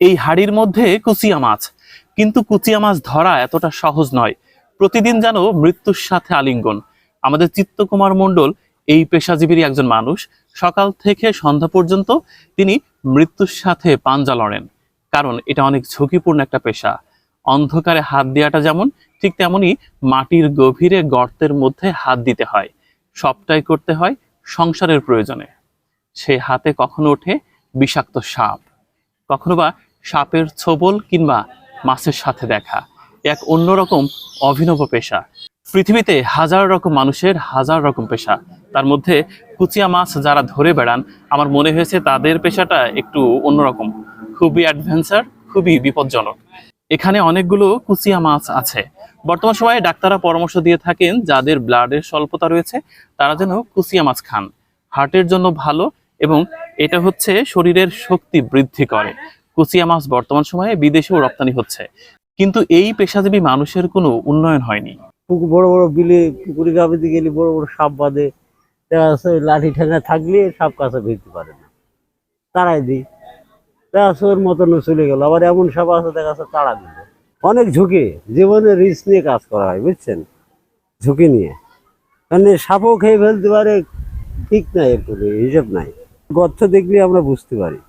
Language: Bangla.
এই হাড়ির মধ্যে কুচিয়া মাছ। কিন্তু কুচিয়া মাছ ধরা এতটা সহজ নয়। প্রতিদিন যেন মৃত্যুর সাথে আলিঙ্গন। আমাদের চিত্তকুমার মণ্ডল এই পেশাজীবীরই একজন মানুষ। সকাল থেকে সন্ধ্যা পর্যন্ত তিনি মৃত্যুর সাথে পাঞ্জা লড়েন। কারণ এটা অনেক ঝুঁকিপূর্ণ একটা পেশা। অন্ধকারে হাত দেওয়াটা যেমন, ঠিক তেমনি মাটির গভীরে গর্তের মধ্যে হাত দিতে হয়। সবটাই করতে হয় সংসারের প্রয়োজনে। সেই হাতে কখনো ওঠে বিষাক্ত সাপ। কখনো বা সাপের ছোবল কিংবা মাছের সাথে দেখা। এক অন্যরকম অভিনব পেশা। পৃথিবীতে হাজার রকম মানুষের হাজার রকম পেশা। তার মধ্যে কুচিয়া মাছ যারা ধরে বেড়ান, আমার মনে হয়েছে তাদের পেশাটা একটু অন্যরকম। খুবই অ্যাডভেঞ্চার খুবই বিপজ্জনক। এখানে অনেকগুলো কুচিয়া মাছ আছে। বর্তমান সময়ে ডাক্তাররা পরামর্শ দিয়ে থাকেন যাদের ব্লাডের স্বল্পতা রয়েছে, তারা যেন কুচিয়া মাছ খান। হার্টের জন্য ভালো এবং এটা হচ্ছে শরীরের শক্তি বৃদ্ধি করে। কুচিয়া মাছ বর্তমান সময়ে বিদেশেও রপ্তানি হচ্ছে। কিন্তু এই পেশাজীবী মানুষের কোনো উন্নয়ন হয়নি। বড় বড় বিলে, পুকুরে গাবিতে গেলে বড় বড় সাপ বাঁধে। দেখা যাচ্ছে লাঠি ঠেঙা থাকলে সাপ কাছে ভিড়তে পারে না। তাড়াই দিই দেখা যাচ্ছে ওর মতন চলে গেল। আবার এমন সাপ আছে, দেখা যাচ্ছে তাড়া দিল। অনেক ঝুঁকি। জীবনে রিস্ক নিয়ে কাজ করা হয়, বুঝছেন? ঝুঁকি নিয়ে। মানে সাপও খেয়ে ফেলতে পারে, ঠিক নাই এর কোনো হিসেব নাই। গর্ত দেখলে আমরা বুঝতে পারি।